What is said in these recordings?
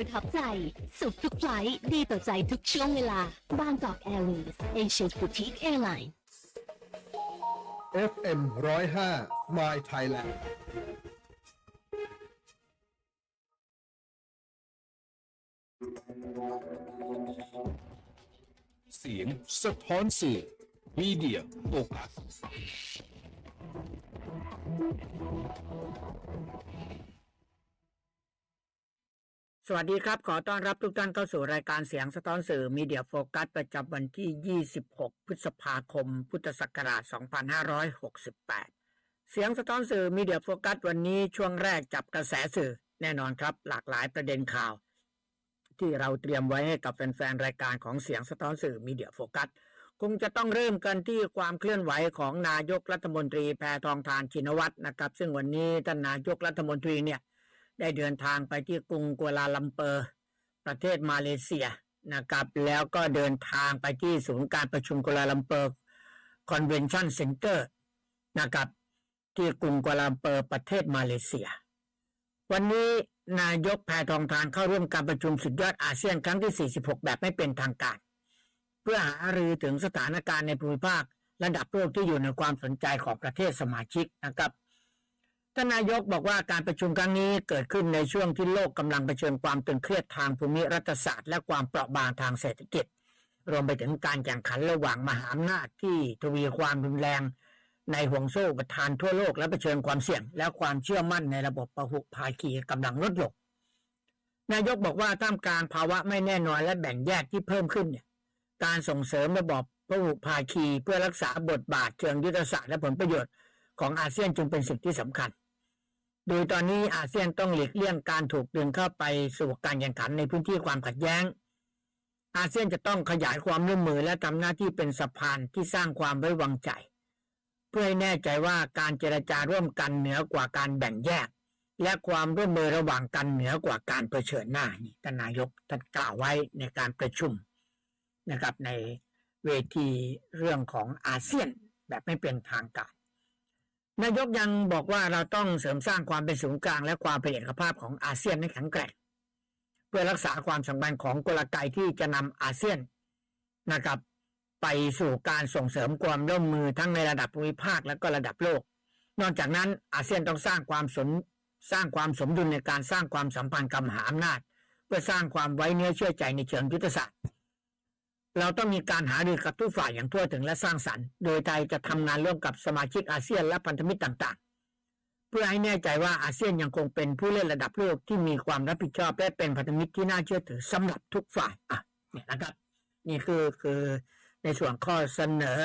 ประทับใจ สุขทุกไฟลท์ดีต่อใจทุกช่วงเวลาบางกอกแอร์เวย์เอเชียบูติกแอร์ไลน์ FM 105 My Thailand เสียงสะท้อนสื่อมีเดียโฟกัส สวัสดีครับ ขอต้อนรับทุกท่านเข้าสู่รายการเสียงสะท้อนสื่อมีเดียโฟกัสประจำวันที่ 26 พฤษภาคม พุทธศักราช 2568 เสียงสะท้อนสื่อมีเดียโฟกัสวันนี้ช่วงแรกจับกระแสสื่อแน่นอนครับ หลากหลายประเด็นข่าว ที่เราเตรียมไว้ให้กับแฟนๆรายการของเสียงสะท้อนสื่อมีเดียโฟกัสคงจะต้องเริ่มกันที่ความเคลื่อนไหวของนายกรัฐมนตรีแพทองทานชินวัตรนะครับ ซึ่งวันนี้ท่านนายกรัฐมนตรีเนี่ย ได้เดินทางไปที่กรุงกัวลาลัมเปอร์ ประเทศมาเลเซียนะครับ แล้วก็เดินทางไปที่ศูนย์การประชุมกัวลาลัมเปอร์คอนเวนชั่นเซ็นเตอร์นะครับ ที่กรุงกัวลาลัมเปอร์ประเทศมาเลเซีย วันนี้นายกแพทองทานเข้าร่วมการประชุมสุดยอดอาเซียนครั้งที่ 46 แบบไม่เป็นทางการ เพื่อหารือถึงสถานการณ์ในภูมิภาค ระดับโลกที่อยู่ในความสนใจของประเทศสมาชิกนะครับ ท่านนายกบอกว่าการประชุมครั้งนี้เกิดขึ้นในช่วงที่โลกกำลังเผชิญความตึงเครียดทางภูมิรัฐศาสตร์และความเปราะบางทางเศรษฐกิจ รวมไปถึงการแข่งขันระหว่างมหาอำนาจที่ทวีความรุนแรง ในห่วงโซ่ประทานทั่วโลกและเผชิญความเสี่ยง และความเชื่อมั่นในระบบประหุภาคีกำลังลดลงนายกบอกว่าท่ามกลางภาวะไม่แน่นอนและแบ่งแยกที่เพิ่มขึ้นเนี่ยการส่งเสริมระบบพหุภาคีเพื่อรักษาบทบาทเชิงยุทธศาสตร์และผลประโยชน์ของอาเซียนจึงเป็นสิ่งที่สำคัญ โดยตอนนี้อาเซียนต้องหลีกเลี่ยงการถูกดึงเข้าไปสู่การแข่งขันในพื้นที่ความขัดแย้ง อาเซียนจะต้องขยายความร่วมมือและทำหน้าที่เป็นสะพานที่สร้างความไว้วางใจ เพื่อให้แน่ใจว่าการเจรจาร่วมกันเหนือกว่าการแบ่งแยก และความร่วมมือระหว่างกันเหนือกว่าการเผชิญหน้านี่ท่านนายกท่านกล่าวไว้ในการประชุมนะครับในเวทีเรื่องของอาเซียนแบบไม่เป็นทางการ นายกยังบอกว่าเราต้องเสริมสร้างความเป็นศูนย์กลางและความเป็นเอกภาพของอาเซียนให้แข็งแกร่งเพื่อรักษาความสัมพันธ์ของกลไกที่จะนำอาเซียนนะครับ ไปสู่การส่งเสริมความร่วมมือทั้งในระดับภูมิภาคและก็ระดับโลก นอกจากนั้นอาเซียนต้องสร้างความสมสร้างความสมดุลในการสร้างความสัมพันธ์กับมหาอำนาจ เพื่อสร้างความไว้เนื้อเชื่อใจในเชิงยุทธศาสตร์ เราต้องมีการหารือกับทุกฝ่ายอย่างทั่วถึงและสร้างสรรค์ โดยไทยจะทำงานร่วมกับสมาชิกอาเซียนและพันธมิตรต่าง ๆ เพื่อให้แน่ใจว่าอาเซียนยังคงเป็นผู้เล่นระดับโลกที่มีความรับผิดชอบและเป็นพันธมิตรที่น่าเชื่อถือสำหรับทุกฝ่ายอะเนี่ยนะครับ นี่คือคือในส่วนข้อเสนอ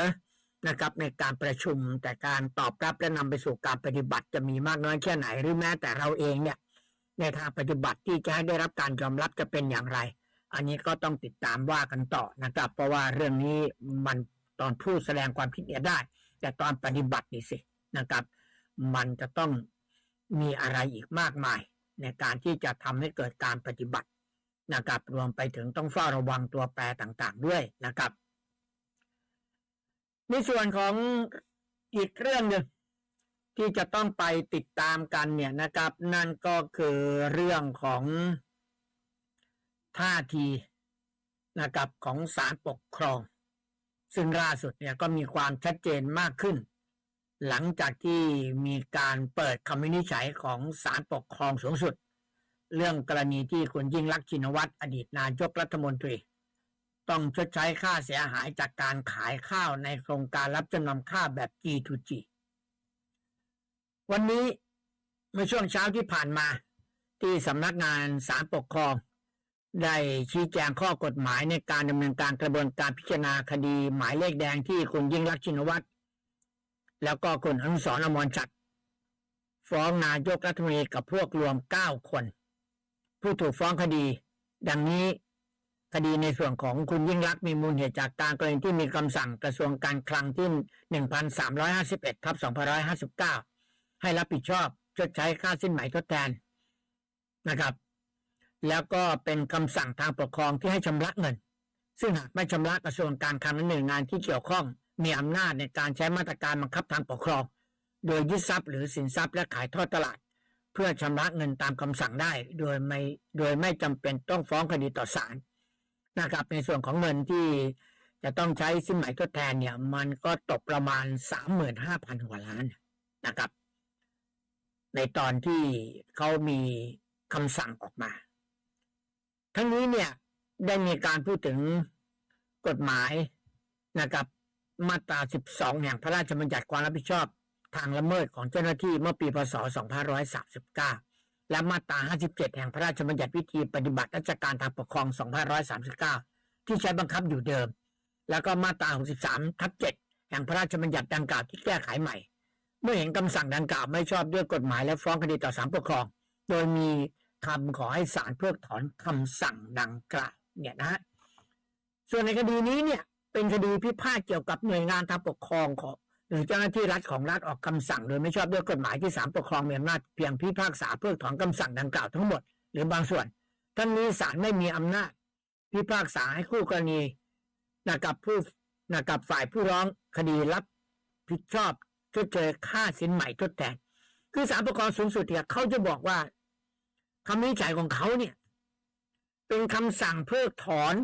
นะครับในการประชุมแต่การตอบรับและนำไปสู่การปฏิบัติจะมีมากน้อยแค่ไหนหรือแม้แต่เราเองเนี่ยในทางปฏิบัติที่จะให้ได้รับการยอมรับจะเป็นอย่างไร อันนี้ก็ต้องติดตามว่ากันต่อนะครับ เพราะว่าเรื่องนี้มันตอนพูดแสดงความคิดเห็นได้ แต่ตอนปฏิบัตินี่สินะครับ มันจะต้องมีอะไรอีกมากมาย ในการที่จะทำให้เกิดการปฏิบัตินะครับรวมไปถึงต้องเฝ้าระวังตัวแปรต่างๆด้วยนะครับ ในส่วนของอีกเรื่องหนึ่งที่จะต้องไปติดตามกันเนี่ยนะครับ นั่นก็คือเรื่องของ ท่าทีนะครับของศาลปกครอง ซึ่งล่าสุดเนี่ยก็มีความชัดเจนมากขึ้น หลังจากที่มีการเปิดคำวินิจฉัยของศาลปกครองสูงสุด เรื่องกรณีที่คุณยิ่งรักษณ์ชินวัตรอดีตนายกรัฐมนตรี ต้องชดใช้ค่าเสียหายจากการขายข้าวในโครงการรับจำนำข้าวแบบ G2G วันนี้เมื่อช่วงเช้าที่ผ่านมา ที่สำนักงานศาลปกครอง ได้ชี้แจงข้อกฎหมายในการดำเนินการกระบวนการพิจารณาคดี หมายเลขแดงที่คุณยิ่งรักชินวัตรแล้วก็คุณอนุสรอมรชัดฟ้องนายกรัฐมนตรีกับพวกรวม9คน ผู้ถูกฟ้องคดี ดังนี้คดีในส่วนของคุณยิ่งรักมีมูลเหตุจากการกรณีที่มีคำสั่งกระทรวงการคลังที่ 1351ทับ2559 ให้รับผิดชอบชดใช้ค่าสิ้นไหมทดแทนนะครับ แล้วก็เป็นคำสั่งทางปกครองที่ให้ชำระเงิน ซึ่งหากไม่ชำระกระทรวงการคลังและหน่วยงานที่เกี่ยวข้อง มีอำนาจในการใช้มาตรการบังคับทางปกครอง โดยยึดทรัพย์หรือสินทรัพย์และขายทอดตลาด เพื่อชำระเงินตามคำสั่งได้ โดยไม่โดยไม่จำเป็นต้องฟ้องคดีต่อศาลนะครับในส่วนของเงินที่จะต้องใช้สินไหมทดแทนเนี่ยมันก็ตกประมาณสามหมื่นห้าพันกว่าล้านนะครับ ในตอนที่เขามีคำสั่งออกมา ทั้งนี้เนี่ยได้มีการพูดถึงกฎหมายนะครับ มาตรา 12 แห่งพระราชบัญญัติความรับผิดชอบทางละเมิดของเจ้าหน้าที่เมื่อปีพศ 2539 และมาตรา 57 แห่งพระราชบัญญัติวิธีปฏิบัติราชการทางปกครอง 2539 ที่ใช้บังคับอยู่เดิม แล้วก็มาตรา 63 ทับ 7 แห่งพระราชบัญญัติดังกล่าวที่แก้ไขใหม่ เมื่อเห็นคำสั่งดังกล่าวไม่ชอบด้วยกฎหมายและฟ้องคดีต่อศาลปกครอง โดยมี คำขอให้ศาลเพิกถอนคำสั่งดังกล่าวเนี่ยนะฮะส่วนในคดีนี้เนี่ย เป็นคดีพิพาทเกี่ยวกับหน่วยงานทางปกครองของหรือเจ้าหน้าที่รัฐของรัฐออกคำสั่ง โดยไม่ชอบด้วยกฎหมายที่ศาลปกครองมีอำนาจเพียงพิพากษาเพิกถอนคำสั่งดังกล่าวทั้งหมด หรือบางส่วนทั้งนี้ศาลไม่มีอำนาจ พิพากษาให้คู่กรณีนะครับผู้นะครับฝ่ายผู้ร้องคดีรับผิดชอบชดเชยค่าสินใหม่ทดแทน คือศาลปกครองสูงสุดเนี่ยเขาจะบอกว่า คำวินิจฉัยของเขาเนี่ย เป็นคำสั่งเพิกถอน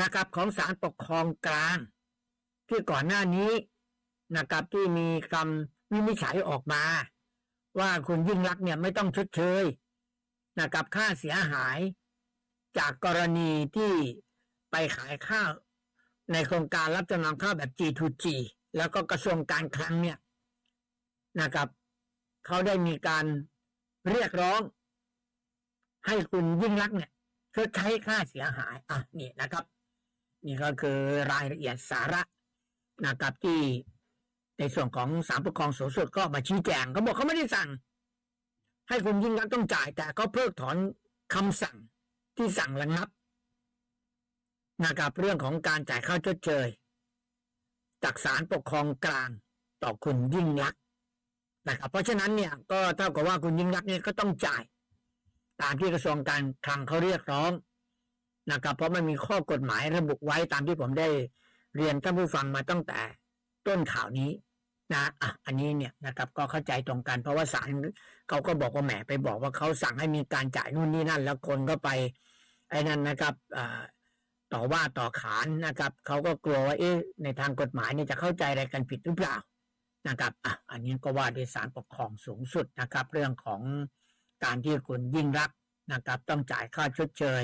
นะครับของศาลปกครองกลาง ที่ก่อนหน้านี้นะครับที่มีคำวินิจฉัยออกมา ว่าคุณยิ่งรักเนี่ยไม่ต้องชดเชยนะครับค่าเสียหาย จากกรณีที่ไปขายข้าวในโครงการรับจำนำข้าวแบบ G2G แล้วก็กระทรวงการคลังเนี่ยนะครับ เขาได้มีการ เรียกร้อง ให้คุณยิ่งรักษ์เนี่ยชดใช้ค่าเสียหาย อะ นี่นะครับ นี่ก็คือรายละเอียดสาระนะครับที่ในส่วนของศาลปกครองสูงสุดก็มาชี้แจงเขาบอกเขาไม่ได้สั่ง ให้คุณยิ่งรักษ์ต้องจ่าย แต่เขาเพิกถอนคำสั่งที่สั่งระงับนะครับเรื่องของการจ่ายค่าชดเชยจากศาลปกครองกลางต่อคุณยิ่งรักษ์ นะครับ เพราะฉะนั้นเนี่ยก็เท่ากับว่าคุณยิ่งรักเนี่ยก็ต้องจ่าย ตามที่กระทรวงการคลังเขาเรียกร้องนะครับ เพราะมันมีข้อกฎหมายระบุไว้ตามที่ผมได้เรียนท่านผู้ฟังมาตั้งแต่ต้นข่าวนี้นะอะอันนี้เนี่ยนะครับ ก็เข้าใจตรงกัน เพราะว่าศาลเขาก็บอกว่าแหมไปบอกว่าเขาสั่งให้มีการจ่ายนู่นนี่นั่น แล้วคนก็ไปไอ้นั่นนะครับอ่าต่อว่าต่อขานนะครับเขาก็กลัวว่าเอ๊ะในทางกฎหมายนี่จะเข้าใจอะไรกันผิดหรือเปล่า นะครับอะอันนี้ก็ว่าด้วยศาลปกครองสูงสุดนะครับ เรื่องของการที่คุณยิ่งรักนะครับ ต้องจ่ายค่าชดเชย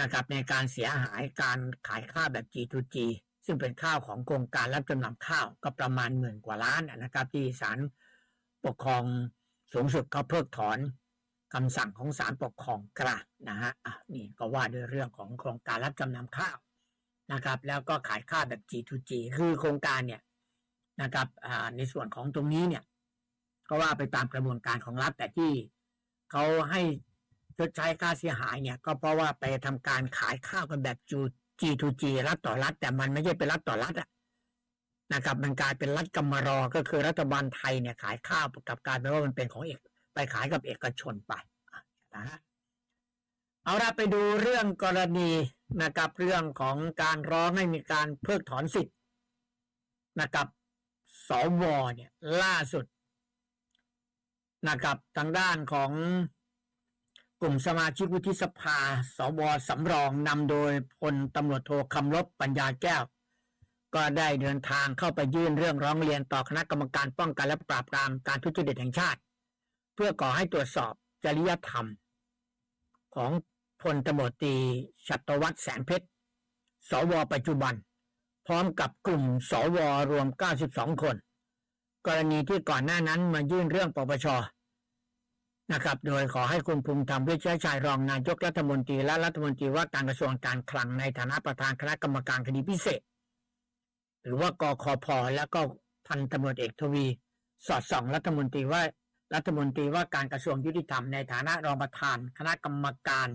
นะครับ ในการเสียหายการขายข้าวแบบ G2G ซึ่งเป็นข้าวของโครงการรับจำนำข้าวก็ประมาณหมื่นกว่าล้านนะครับ ที่ศาลปกครองสูงสุดก็เพิกถอนคำสั่งของศาลปกครองกลางนะฮะอะนี่ก็ว่าด้วยเรื่องของโครงการรับจำนำข้าวนะครับ แล้วก็ขายข้าวแบบ G2G คือโครงการเนี่ย นะครับในส่วนของตรงนี้เนี่ย ก็ว่าไปตามกระบวนการของรัฐแต่ที่เขาให้ชดใช้ค่าเสียหายเนี่ย ก็เพราะว่าไปทำการขายข้าวกันแบบจู G2G รัฐต่อรัฐ แต่มันไม่ใช่เป็นรัฐต่อรัฐอะนะครับ มันกลายเป็นรัฐกรรมรอ ก็คือรัฐบาลไทยเนี่ยขายข้าวกับการเป็นว่ามันเป็นของเอกไปขายกับเอกชนไปนะฮะเอาละไปดูเรื่องกรณีนะครับเรื่องของการร้องให้มีการเพิกถอนสิทธิ์นะครับ สวเนี่ยล่าสุดนะครับทางด้านของกลุ่มสมาชิกวุฒิสภา สวสำรองนำโดยพลตำรวจโทคำลบปัญญาแก้ว ก็ได้เดินทางเข้าไปยื่นเรื่องร้องเรียนต่อคณะกรรมการป้องกันและปราบปรามการทุจริตแห่งชาติ เพื่อขอให้ตรวจสอบจริยธรรม ของพลตำรวจตรีชัตวัฒน์แสงเพชร สวปัจจุบัน พร้อมกับกลุ่มสวรวม 92 คน กรณีที่ก่อนหน้านั้นมายื่นเรื่องปปชนะครับ โดยขอให้คุณภูมิธรรมวชชัยรองนายกรัฐมนตรีและรัฐมนตรีว่าการกระทรวงการคลังในฐานะประธานคณะกรรมการคดีพิเศษ หรือว่ากคพแล้วก็พันตำรวจเอกทวี สอดส่องรัฐมนตรีว่ารัฐมนตรีว่าการกระทรวงยุติธรรมในฐานะรองประธาน คณะกรรมการ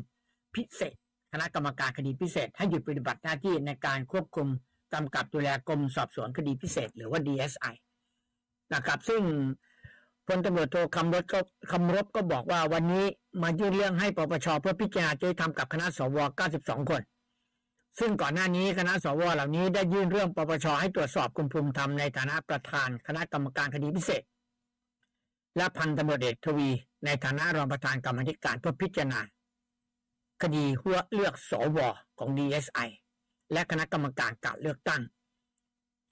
พิเศษ คณะกรรมการคดีพิเศษ ให้หยุดปฏิบัติหน้าที่ในการควบคุม กำกับดูแลกรมสอบสวนคดีพิเศษ หรือว่า DSI นะครับ ซึ่งพลตำรวจโทคำรถก็คำรบก็บอกว่าวันนี้มายื่นเรื่องให้ปปชเพื่อพิจารณาจะทำกับคณะสว 92 คน ซึ่งก่อนหน้านี้คณะสว เหล่านี้ได้ยื่นเรื่องปปชให้ตรวจสอบคุณภูมิธรรมในฐานะประธานคณะกรรมการคดีพิเศษ และพันตำรวจเอกทวี ในฐานะรองประธานกรรมธิการเพื่อพิจารณาคดีหัวเลือกสวของ DSI และคณะกรรมการการเลือกตั้ง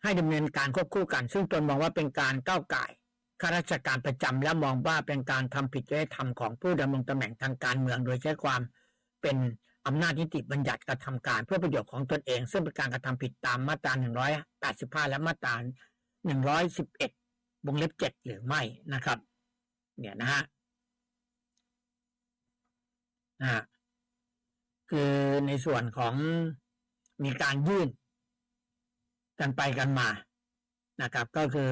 ให้ดำเนินการควบคู่กัน ซึ่งตนมองว่าเป็นการก้าวไก่ข้าราชการประจำและมองว่าเป็นการทำผิดจริยธรรมของผู้ดำรงตำแหน่งทางการเมือง โดยใช้ความเป็นอำนาจนิติบัญญัติกระทำการเพื่อประโยชน์ของตนเอง ซึ่งเป็นการกระทำผิดตามมาตรา 185 และมาตรา 111วงเล็บ 7 หรือไม่นะครับ เนี่ยนะฮะนะคือในส่วนของ มีการยื่น กันไปกันมานะครับ ก็คือ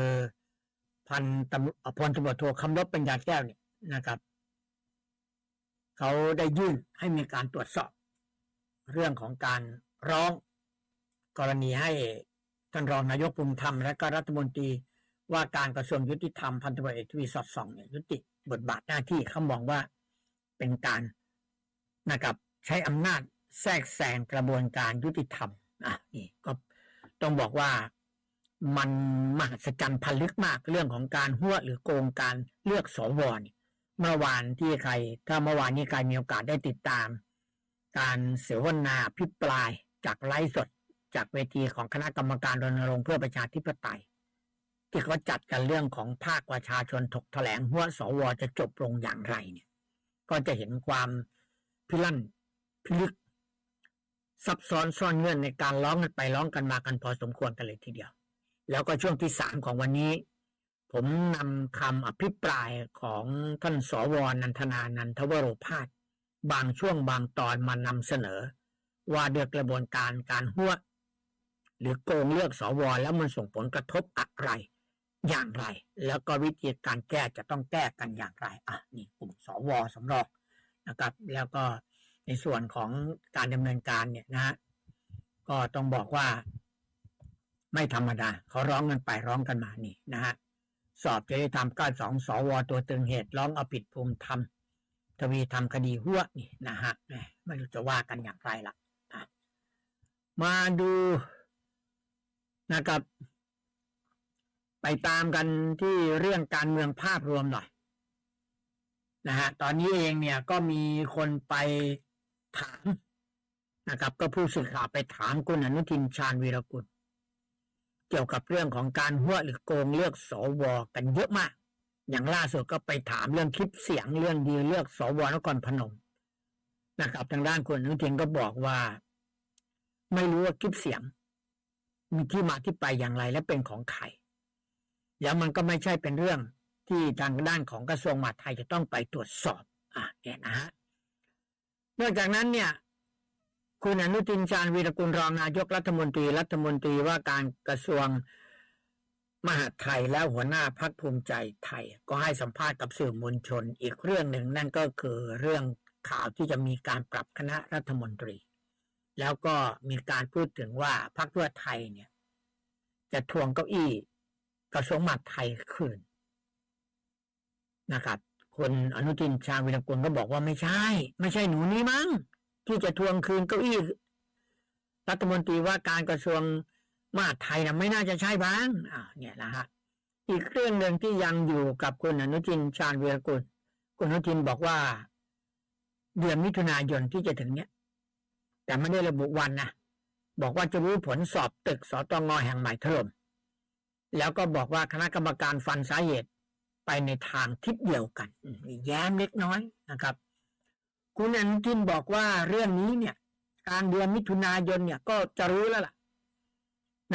พันตำพลตำรวจโทคำรบปัญญาแก้วเนี่ยนะครับ เขาได้ยื่นให้มีการตรวจสอบ เรื่องของการร้องกรณีให้ท่านรองนายกภูมิธรรมและก็รัฐมนตรีว่าการกระทรวงยุติธรรมพันตำรวจเอกทวีสอดส่องเนี่ยยุติบทบาทหน้าที่เขามองว่าเป็นการนะครับใช้อำนาจ แทรกแซงกระบวนการยุติธรรมอะนี่ก็ต้องบอกว่ามันมหัศจรรย์พันลึกมากเรื่องของการหัวหรือโกงการเลือกสวเนี่ยเมื่อวานที่ใคร ถ้าเมื่อวานนี้ใครมีโอกาสได้ติดตาม การเสวนาพิปรายจากไลฟ์สด จากเวทีของคณะกรรมการรณรงค์เพื่อประชาธิปไตย ที่เขาจัดกันเรื่องของภาคประชาชนถกแถลงหัวสวจะจบลงอย่างไรเนี่ย ก็จะเห็นความพิลั่นพิลึก ซับซ้อนซ่อนเงื่อนในการร้องกันไปร้องกันมากันพอสมควรกันเลยทีเดียว แล้วก็ช่วงที่สามของวันนี้ ผมนำคำอภิปรายของท่านสวนันทนานันทวโรพาสบางช่วงบางตอนมานำเสนอ ว่าเด้วยกระบวนการการหัวหรือโกงเลือกสวแล้วมันส่งผลกระทบอะไร อย่างไร แล้วก็วิธีการแก้จะต้องแก้กันอย่างไร อะ นี่กลุ่มสวสำรองนะครับ แล้วก็ ในส่วนของการดำเนินการเนี่ยนะฮะก็ต้องบอกว่า ไม่ธรรมดาเขาร้องกันไปร้องกันมานี่นะฮะสอบจะได้ทำก้าสองสวตัวตึงเหตุร้องเอาผิดภูมิธรรมทวีทำคดีหัวนี่นะฮะไม่รู้จะว่ากันอย่างไรละ่ะมาดูนะครับ ไปตามกันที่เรื่องการเมืองภาพรวมหน่อยนะฮะตอนนี้เองเนี่ยก็มีคนไป ถามนะครับ ก็ผู้สื่อข่าวไปถามคุณอนุทินชาญวีรกุลเกี่ยวกับเรื่องของการหัวหรือโกงเลือกสวกันเยอะมาก อย่างล่าสุดก็ไปถามเรื่องคลิปเสียงเรื่องดีเลือกสวนครพนมนะครับ ทางด้านคุณอนุทินก็บอกว่า ไม่รู้ว่าคลิปเสียง มีที่มาที่ไปอย่างไรและเป็นของใครแล้วมันก็ไม่ใช่เป็นเรื่องที่ทางด้านของกระทรวงมหาดไทยจะต้องไปตรวจสอบ อะเนี่ยนะฮะ นอกจากนั้นเนี่ย คุณอนุทินชาญวีรกุลรองนายกรัฐมนตรีรัฐมนตรีว่าการกระทรวงมหาดไทยและหัวหน้าพักภูมิใจไทย ก็ให้สัมภาษณ์กับสื่อมวลชน อีกเรื่องหนึ่งนั่นก็คือเรื่องข่าวที่จะมีการปรับคณะรัฐมนตรี แล้วก็มีการพูดถึงว่าพรรคเพื่อไทยเนี่ย จะทวงเก้าอี้กระทรวงมหาดไทยคืนนะครับ คุณอนุทินชาญวิรกุลก็บอกว่าไม่ใช่ ไม่ใช่หนูนี่มั้งที่จะทวงคืนเก้าอี้รัฐมนตรีว่าการกระทรวงมหาดไทยนะไม่น่าจะใช่บ้างอ่าเนี่ยนะฮะอีกเรื่องหนึ่งที่ยังอยู่กับคุณอนุทินชาญวีรกุลคุณอนุทินบอกว่า เดือนมิถุนายนที่จะถึงเนี้ยแต่ไม่ได้ระบุวันนะบอกว่าจะรู้ผลสอบตึกสตงแห่งใหม่ถล่มแล้วก็บอกว่าคณะกรรมการฟันสาเหตุ ไปในทางทิศเดียวกัน แย้มเล็กน้อยนะครับ คุณอนุทินบอกว่าเรื่องนี้เนี่ยกลางเดือนมิถุนายนเนี่ยก็จะรู้แล้วล่ะ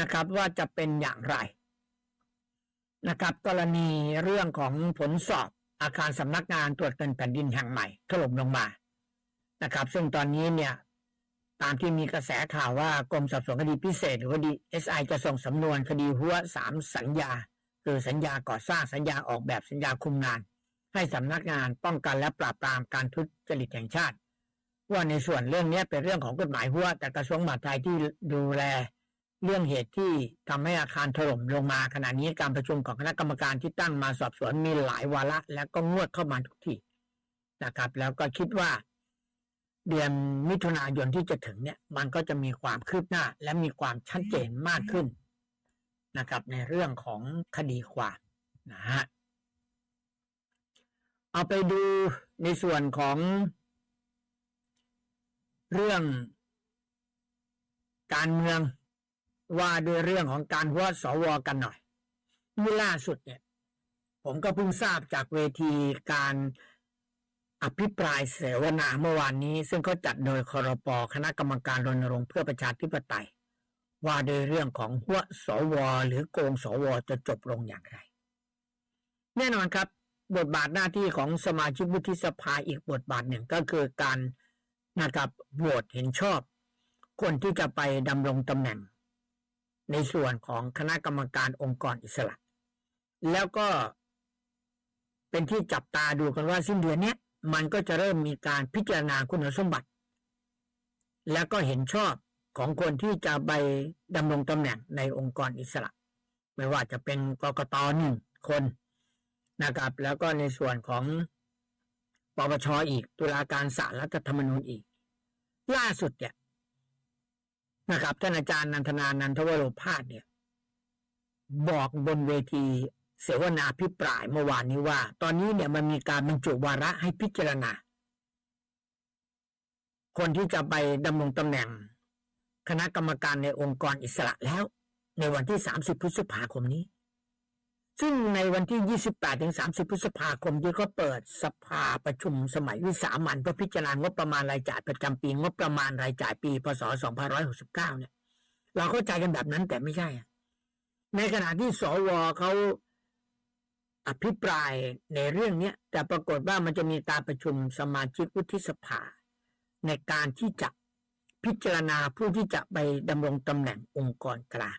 นะครับ ว่าจะเป็นอย่างไรนะครับ กรณีเรื่องของผลสอบอาคารสำนักงานตรวจเงินแผ่นดินแห่งใหม่ถล่มลงมานะครับ ซึ่งตอนนี้เนี่ย ตามที่มีกระแสข่าวว่ากรมสอบสวนคดีพิเศษ หรือว่าดีเอสไอจะส่งสำนวนคดีหัวสามสัญญา คือสัญญาก่อสร้างสัญญาออกแบบสัญญาคุมงาน ให้สำนักงานป้องกันและปราบปรามการทุจริตแห่งชาติ ว่าในส่วนเรื่องนี้เป็นเรื่องของกฎหมายหัวแต่กระทรวงมหาดไทยที่ดูแล เรื่องเหตุที่ทำให้อาคารถล่มลงมาขณะนี้การประชุมของคณะกรรมการที่ตั้งมาสอบสวนมีหลายวาระ และก็งวดเข้ามาทุกทีนะครับ แล้วก็คิดว่า เดือนมิถุนายนที่จะถึงเนี่ย มันก็จะมีความคืบหน้า และมีความชัดเจนมากขึ้น นะครับ ในเรื่องของคดีความนะฮะเอาไปดูในส่วนของเรื่องการเมืองว่าด้วยเรื่องของการหัวสวกันหน่อยนี่ล่าสุดเนี่ย ผมก็เพิ่งทราบจากเวทีการอภิปรายเสวนาเมื่อวานนี้ ซึ่งเขาจัดโดยคอรปคณะกรรมการรณรงค์เพื่อประชาธิปไตย ว่าโดยเรื่องของหัวสว หรือโกงสว จะจบลงอย่างไร แน่นอนครับ บทบาทหน้าที่ของสมาชิกวุฒิสภาอีกบทบาทหนึ่งก็คือการนะครับโหวตเห็นชอบ คนที่จะไปดำรงตำแหน่ง ในส่วนของคณะกรรมการองค์กรอิสระ แล้วก็เป็นที่จับตาดูกันว่าสิ้นเดือนนี้มันก็จะเริ่มมีการพิจารณาคุณสมบัติ แล้วก็เห็นชอบ ของคนที่จะไปดำรงตำแหน่งในองค์กรอิสระ ไม่ว่าจะเป็นกกตหนึ่งคนนะครับ แล้วก็ในส่วนของปปชอีก ตุลาการศาลรัฐธรรมนูญอีก ล่าสุดเนี่ยนะครับท่านอาจารย์นันทนานันทวโรพาสเนี่ย บอกบนเวทีเสวนาพิปรายเมื่อวานนี้ว่า ตอนนี้เนี่ยมันมีการบรรจุวาระให้พิจารณา คนที่จะไปดำรงตำแหน่ง คณะกรรมการในองค์กรอิสระแล้ว ในวันที่ 30 พฤษภาคมนี้ ซึ่งในวันที่ 28ถึง30 พฤษภาคมที่เขาเปิดสภาประชุมสมัยวิสามันเพื่อพิจารณางบประมาณรายจ่ายประจำปีงบประมาณรายจ่ายปีพศ2569 เนี่ย เราเข้าใจกันแบบนั้นแต่ไม่ใช่ ในขณะที่สวเขาอภิปรายในเรื่องเนี้ยแต่ปรากฏว่ามันจะมีการประชุมสมาชิกวุฒิสภา ในการที่จะ พิจารณาผู้ที่จะไปดำรงตำแหน่งองค์กรกลาง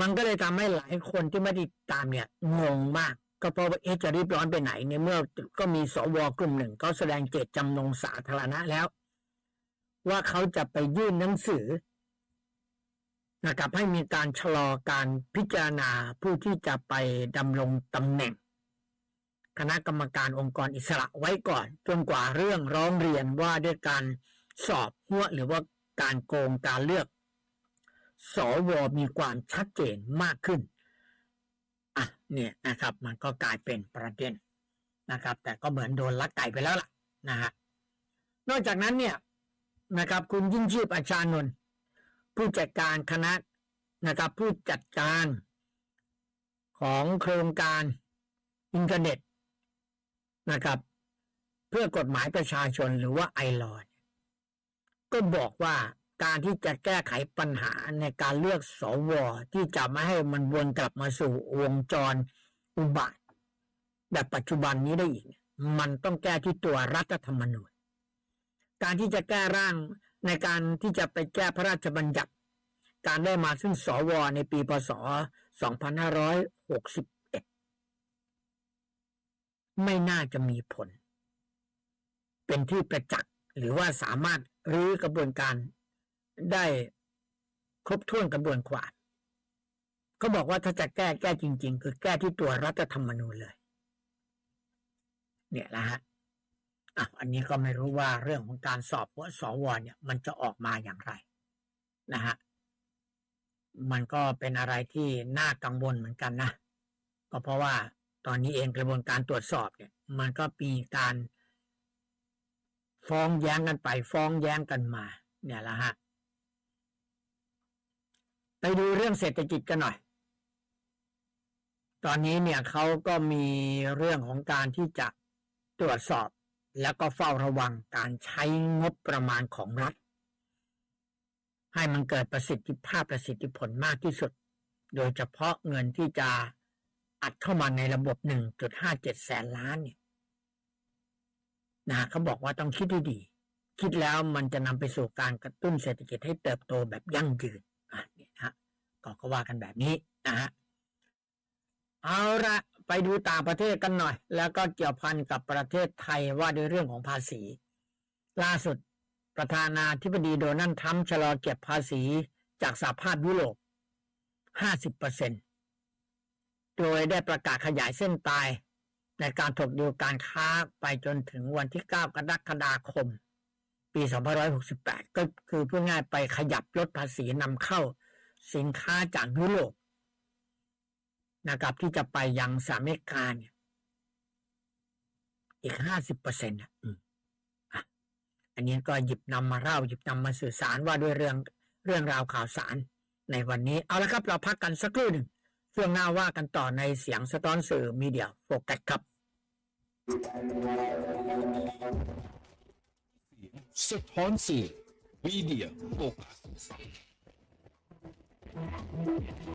มันก็เลยทำให้หลายคนที่ไม่ได้ตามเนี่ยงงมาก ก็เพราะว่าเอ๊ะจะรีบร้อนไปไหนในเมื่อก็มีสวกลุ่มหนึ่งเขาแสดงเจตจำนงสาธารณะแล้ว ว่าเขาจะไปยื่นหนังสือนะครับให้มีการชะลอการพิจารณาผู้ที่จะไปดำรงตำแหน่ง คณะกรรมการองค์กรอิสระไว้ก่อน จนกว่าเรื่องร้องเรียนว่าด้วยการ สอบหัวหรือว่าการโกงการเลือก สวมีความชัดเจนมากขึ้นอะเนี่ยนะครับ มันก็กลายเป็นประเด็นนะครับ แต่ก็เหมือนโดนลักไก่ไปแล้วล่ะนะฮะนอกจากนั้นเนี่ยนะครับ คุณยิ่งชีพอาชานนท์ผู้จัดการคณะนะครับ ผู้จัดการของโครงการอินเทอร์เน็ตนะครับ เพื่อกฎหมายประชาชนหรือว่าไอรอ ก็บอกว่าการที่จะแก้ไขปัญหาในการเลือกสวที่จะไม่ให้มันวนกลับมาสู่วงจรอุบาทแบบปัจจุบันนี้ได้อีก มันต้องแก้ที่ตัวรัฐธรรมนูญการที่จะแก้ร่างในการที่จะไปแก้พระราชบัญญัติ การได้มาซึ่งสวในปีพศ 2561 ไม่น่าจะมีผล เป็นที่ประจักษ์หรือว่าสามารถ หรือกระบวนการได้ครบถ้วนกระบวนความเขาบอกว่าถ้าจะแก้แก้จริง ๆ คือแก้ที่ตัวรัฐธรรมนูญเลย เนี่ยแหละฮะอะอันนี้ก็ไม่รู้ว่าเรื่องของการสอบว่าสวเนี่ย มันจะออกมาอย่างไรนะฮะมันก็เป็นอะไรที่น่ากังวลเหมือนกันนะก็เพราะว่าตอนนี้เองกระบวนการตรวจสอบเนี่ย มันก็มีการ ฟ้องแย้งกันไป ฟ้องแย้งกันมา เนี่ยแหละฮะ ไปดูเรื่องเศรษฐกิจกันหน่อย ตอนนี้เนี่ยเขาก็มีเรื่องของการที่จะตรวจสอบ แล้วก็เฝ้าระวังการใช้งบประมาณของรัฐ ให้มันเกิดประสิทธิภาพประสิทธิผลมากที่สุด โดยเฉพาะเงินที่จะอัดเข้ามาในระบบ 1.57 แสนล้านเนี่ย นะเขาบอกว่าต้องคิดให้ดี คิดแล้วมันจะนำไปสู่การกระตุ้นเศรษฐกิจให้เติบโตแบบยั่งยืนอะเนี่ยนะฮะก็ก็ว่ากันแบบนี้นะฮะเอาละไปดูต่างประเทศกันหน่อย แล้วก็เกี่ยวพันกับประเทศไทยว่าด้วยเรื่องของภาษี ล่าสุดประธานาธิบดีโดนัลด์ทรัมป์ชะลอเก็บภาษีจากสหภาพยุโรป 50%โดยได้ประกาศขยายเส้นตาย ในการถกดีลการค้าไปจนถึงวันที่ 9 กรกฎาคม ปี2568 ก็คือพูดง่ายไปขยับลดภาษีนำเข้าสินค้าจากยุโรปนะครับที่จะไปยังสหรัฐอเมริกาเนี่ยอีกห้าสิบเปอร์เซ็นต์อะอันนี้ก็หยิบนำมาเล่าหยิบนำมาสื่อสารว่าด้วยเรื่องเรื่องราวข่าวสารในวันนี้ เอาละครับเราพักกันสักครู่หนึ่งช่วงหน้าว่ากันต่อในเสียงสะท้อนสื่อมีเดียโฟกัสครับ สะท้อนสื่อ Media Focus